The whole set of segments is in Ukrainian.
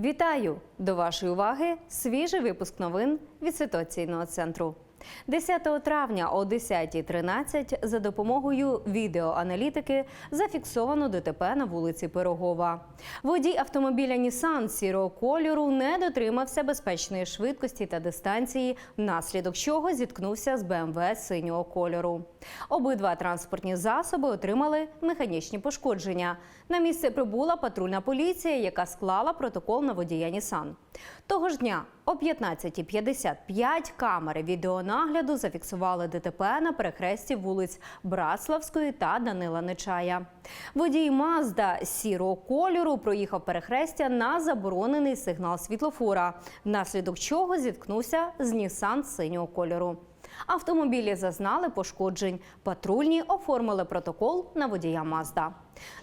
Вітаю! До вашої уваги свіжий випуск новин від ситуаційного центру. 10 травня о 10.13 за допомогою відеоаналітики зафіксовано ДТП на вулиці Пирогова. Водій автомобіля Нісан сірого кольору не дотримався безпечної швидкості та дистанції, внаслідок чого зіткнувся з БМВ синього кольору. Обидва транспортні засоби отримали механічні пошкодження. На місце прибула патрульна поліція, яка склала протокол на водія Нісан. Того ж дня о 15.55 камери відеонагляду зафіксували ДТП на перехресті вулиць Браславської та Данила Нечая. Водій Мазда сірого кольору проїхав перехрестя на заборонений сигнал світлофора, внаслідок чого зіткнувся з Нісан синього кольору. Автомобілі зазнали пошкоджень. Патрульні оформили протокол на водія Мазда.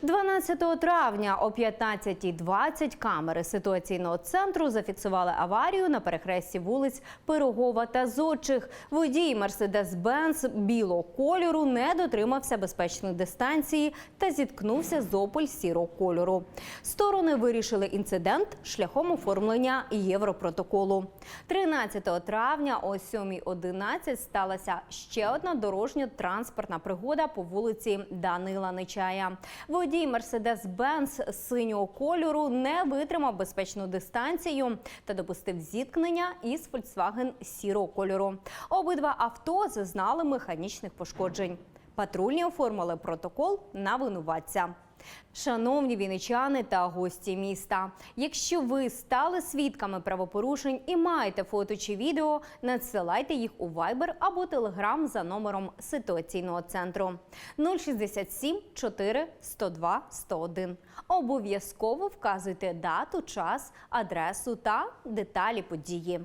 12 травня о 15.20 камери ситуаційного центру зафіксували аварію на перехресті вулиць Пирогова та Зодчих. Водій Мерседес-Бенц білого кольору не дотримався безпечної дистанції та зіткнувся з Опель сірого кольору. Сторони вирішили інцидент шляхом оформлення Європротоколу. 13 травня о 7.11 сталася ще одна дорожньо-транспортна пригода по вулиці Данила Нечая. Водій Мерседес-Бенц синього кольору не витримав безпечну дистанцію та допустив зіткнення із Volkswagen сірого кольору. Обидва авто зазнали механічних пошкоджень. Патрульні оформили протокол на винуватця. Шановні віничани та гості міста, якщо ви стали свідками правопорушень і маєте фото чи відео, надсилайте їх у Viber або Telegram за номером ситуаційного центру 067 4 102 101. Обов'язково вказуйте дату, час, адресу та деталі події.